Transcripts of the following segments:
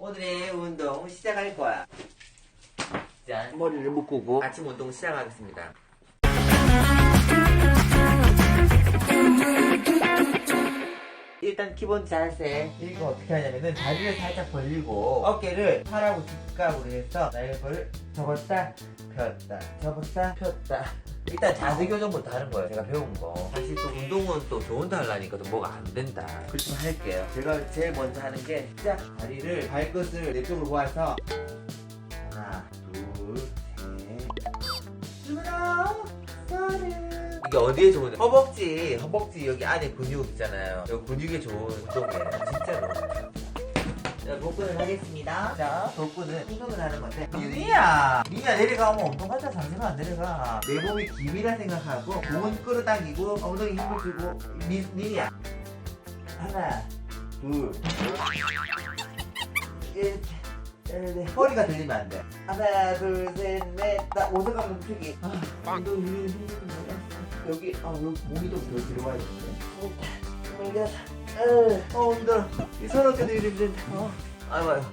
오늘의 운동 시작할 거야. 짠. 머리를 묶고 아침 운동 시작하겠습니다. 일단 기본 자세 이거 어떻게 하냐면은 다리를 살짝 벌리고 어깨를 팔하고 뒷각으로 해서 날개를 접었다 폈다 접었다 폈다 일단 자세 교정부터 하는 거예요 제가 배운 거. 사실 또 운동은 또 좋은다 하려니까 또 뭐가 안 된다. 그렇지만 할게요. 제가 제일 먼저 하는 게 시작. 다리를 발끝을 내 쪽으로 모아서 하나 둘셋. 스물아홉 서른. 이게 어디에 좋은 허벅지. 허벅지 여기 안에 근육 있잖아요. 여기 근육에 좋은 운동이에요 진짜로 자 복근을 하겠습니다 자 복근은 운동을 하는 건데 유리야 유리야 내려가면 운동하자 상체가 안 내려가 내 몸이 기미라 생각하고 공은 끌어당기고 엉덩이 힘을 주고 미, 미리야 하나 둘 셋, 넷, 허리가 들리면 안 돼. 하나, 둘, 셋, 넷, 나 오색감 멈추기. 아, 너 위에 힘이 뭐야? 여기, 아, 여기 몸이 좀더 들어가야 되는데. 여 섯, 어, 어, 힘들어. 이 서너 개도 이리 힘든데. 어, 아이고, 아이고.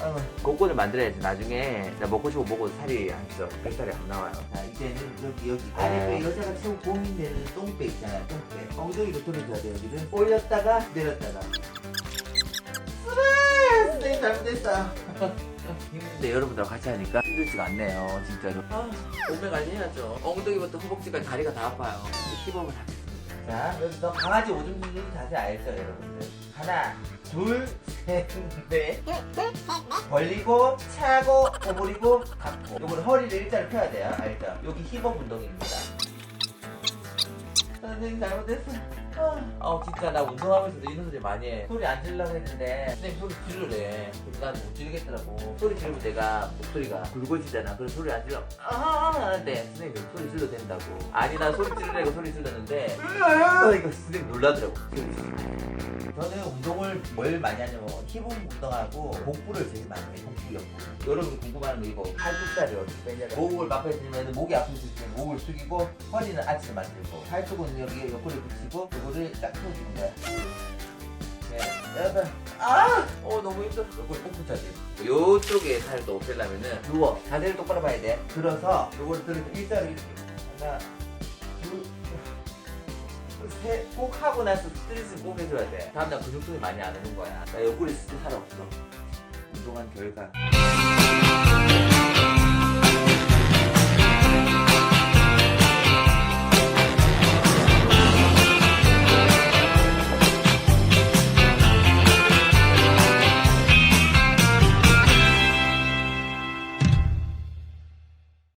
아이고. 곡골을 만들어야지. 나중에 나 먹고 싶고 먹어도 살이 안 쪄. 뱃살이 안 나와요. 자, 이제는 여기, 여기. 안에 또 여자가 최고 고민되는 똥배 있잖아요. 똥배. 엉덩이로 돌려줘야 돼요, 여기를. 올렸다가 내렸다가. 선생님 잘못했어. 힘든데 여러분들하고 같이 하니까 힘들지가 않네요, 진짜로. 아, 몸매 관리해야죠. 엉덩이부터 허벅지까지 다리가 다 아파요. 시범을 하겠습니다. 자, 여기서 강아지 오줌 누는 자세 알죠, 여러분들? 하나, 둘, 셋, 넷. 벌리고, 차고, 오므리고, 갖고. 요거는 허리를 일자로 펴야 돼요, 알죠? 여기 힙업 운동입니다. 선생님 잘못했어. 아, 진짜 나 운동하면서도 이런 소리 많이 해. 소리 안 지르려고 했는데 선생님 소리 지르래. 근데 난못 지르겠더라고. 소리 지르면 내가 목소리가 굵어지잖아. 그래서 소리 안 지르면 아아 하는데 선생님 소리 질러도 된다고. 아니 나 소리 지르려고 소리 질렀는데 어, 이거 선생님 놀라더라고. 저는 운동을 뭘 많이 하냐면 힙업 운동하고 복부를 제일 많이 해요. 복부 옆부. 여러분 궁금한 거 이거 팔뚝살을 어떻게. 목을 막혀 있으면 목이 아프실 때 목을 숙이고 허리는 아치를 만들고 팔뚝은 여기 옆구리 붙이고 이거를 딱 펴주는 거야. 네, 여덟. 아! 어 너무 힘들어. 요걸 꼭 붙여야지. 요쪽에 살도 없애려면은 누워. 자세를 똑바로 봐야 돼. 들어서 요거를 들어서 일자로 이렇게. 하나, 둘, 셋. 꼭 하고 나서 스트레스 꼭 해줘야 돼. 다음날 근육통이 많이 안 오는 거야. 나 옆구리 진짜 살 없어. 운동한 결과.